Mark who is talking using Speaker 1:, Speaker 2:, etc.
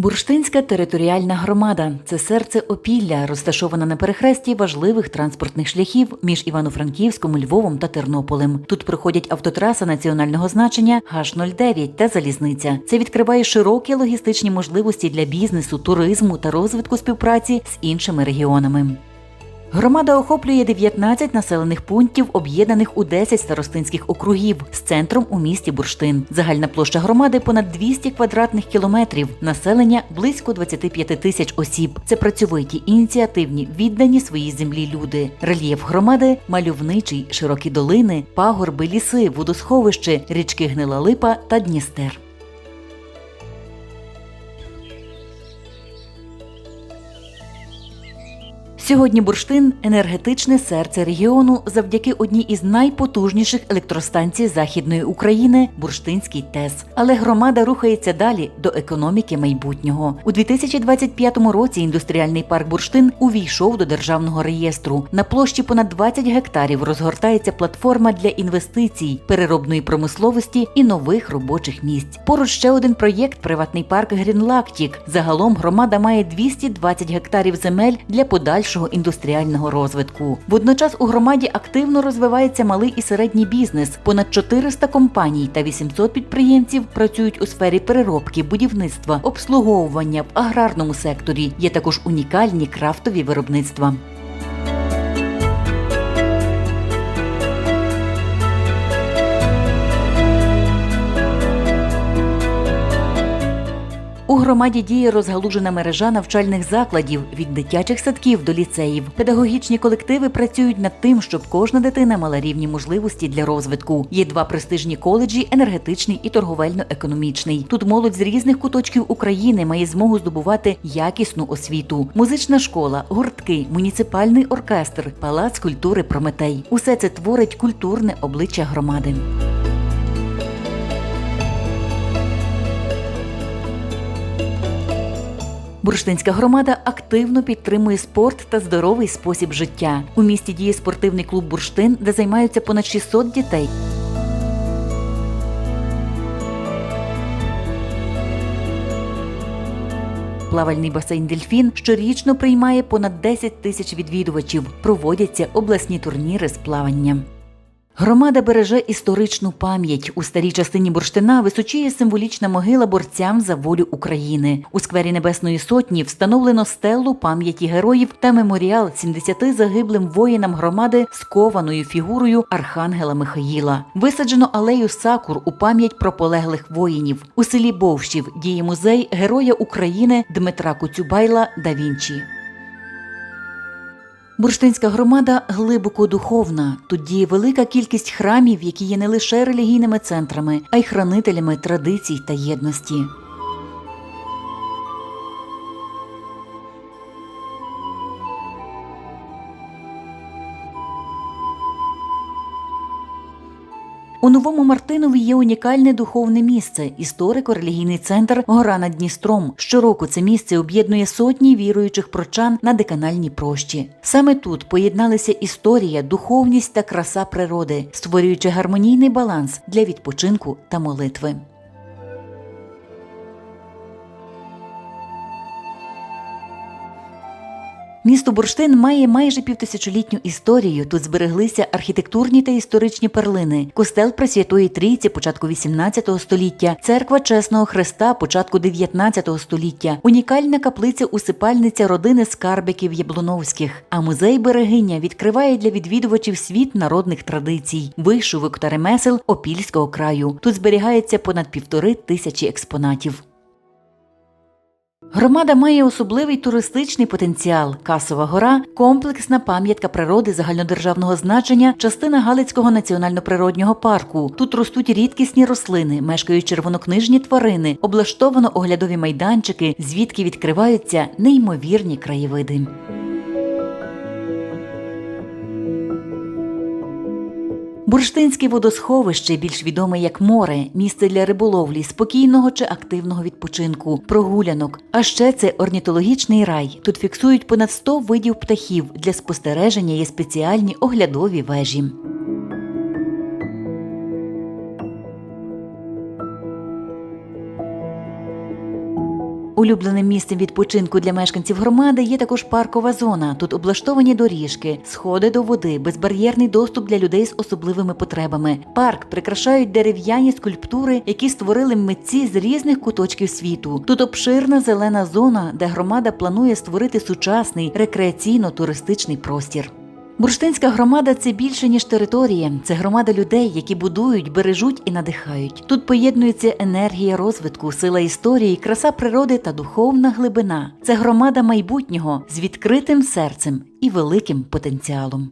Speaker 1: Бурштинська територіальна громада це серце опілля, розташована на перехресті важливих транспортних шляхів між Івано-Франківськом, Львовом та Тернополем. Тут проходять автотраса національного значення Г-09 та залізниця. Це відкриває широкі логістичні можливості для бізнесу, туризму та розвитку співпраці з іншими регіонами. Громада охоплює 19 населених пунктів, об'єднаних у 10 старостинських округів з центром у місті Бурштин. Загальна площа громади понад 200 квадратних кілометрів. Населення близько 25 тисяч осіб. Це працьовиті, ініціативні, віддані своїй землі люди. Рельєф громади мальовничий, широкі долини, пагорби, ліси, водосховище, річки Гнила Липа та Дністер. Сьогодні бурштин енергетичне серце регіону завдяки одній із найпотужніших електростанцій Західної України Бурштинський ТЕС. Але громада рухається далі до економіки майбутнього. У 2025 році індустріальний парк Бурштин увійшов до державного реєстру. На площі понад 20 гектарів розгортається платформа для інвестицій, переробної промисловості і нових робочих місць. Поруч ще один проєкт приватний парк Грінлактік. Загалом громада має 220 гектарів земель для подальшого індустріального розвитку. Водночас у громаді активно розвивається малий і середній бізнес. Понад 400 компаній та 800 підприємців працюють у сфері переробки, будівництва, обслуговування в аграрному секторі. Є також унікальні крафтові виробництва. Громаді діє розгалужена мережа навчальних закладів від дитячих садків до ліцеїв. Педагогічні колективи працюють над тим, щоб кожна дитина мала рівні можливості для розвитку. Є два престижні коледжі енергетичний і торговельно-економічний. Тут молодь з різних куточків України має змогу здобувати якісну освіту. Музична школа, гуртки, муніципальний оркестр, палац культури Прометей. Усе це творить культурне обличчя громади. Бурштинська громада активно підтримує спорт та здоровий спосіб життя. У місті діє спортивний клуб Бурштин, де займаються понад 600 дітей. Плавальний басейн Дельфін щорічно приймає понад 10 тисяч відвідувачів. Проводяться обласні турніри з плавання. Громада береже історичну пам'ять. У старій частині бурштина височіє символічна могила борцям за волю України. У сквері Небесної Сотні встановлено стелу пам'яті героїв та меморіал 70 загиблим воїнам громади з кованою фігурою Архангела Михаїла. Висаджено алею сакур у пам'ять про полеглих воїнів. У селі Бовщів діє музей Героя України Дмитра Коцюбайла да Вінчі. Бурштинська громада глибоко духовна. Тут діє велика кількість храмів, які є не лише релігійними центрами, а й хранителями традицій та єдності. У новому Мартинові є унікальне духовне місце історико-релігійний центр Гора над Дністром. Щороку це місце об'єднує сотні віруючих прочан на деканальній прощі. Саме тут поєдналися історія, духовність та краса природи, створюючи гармонійний баланс для відпочинку та молитви. Місто Бурштин має майже півтисячолітню історію. Тут збереглися архітектурні та історичні перлини, костел Пресвятої Трійці початку XVIII століття, церква Чесного Христа початку XIX століття, унікальна каплиця усипальниця родини скарбиків Яблуновських. А музей Берегиня відкриває для відвідувачів світ народних традицій, вишивок та ремесел Опільського краю. Тут зберігається понад півтори тисячі експонатів. Громада має особливий туристичний потенціал. Касова гора комплексна пам'ятка природи загальнодержавного значення, частина Галицького національно-природнього парку. Тут ростуть рідкісні рослини, мешкають червонокнижні тварини, облаштовано оглядові майданчики, звідки відкриваються неймовірні краєвиди. Бурштинське водосховище, більш відоме як море, місце для риболовлі, спокійного чи активного відпочинку, прогулянок. А ще це орнітологічний рай. Тут фіксують понад 100 видів птахів. Для спостереження є спеціальні оглядові вежі. Улюбленим місцем відпочинку для мешканців громади є також паркова зона. Тут облаштовані доріжки, сходи до води, безбар'єрний доступ для людей з особливими потребами. Парк прикрашають дерев'яні скульптури, які створили митці з різних куточків світу. Тут обширна зелена зона, де громада планує створити сучасний рекреаційно-туристичний простір. Бурштинська громада це більше ніж територія. Це громада людей, які будують, бережуть і надихають. Тут поєднується енергія розвитку, сила історії, краса природи та духовна глибина. Це громада майбутнього з відкритим серцем і великим потенціалом.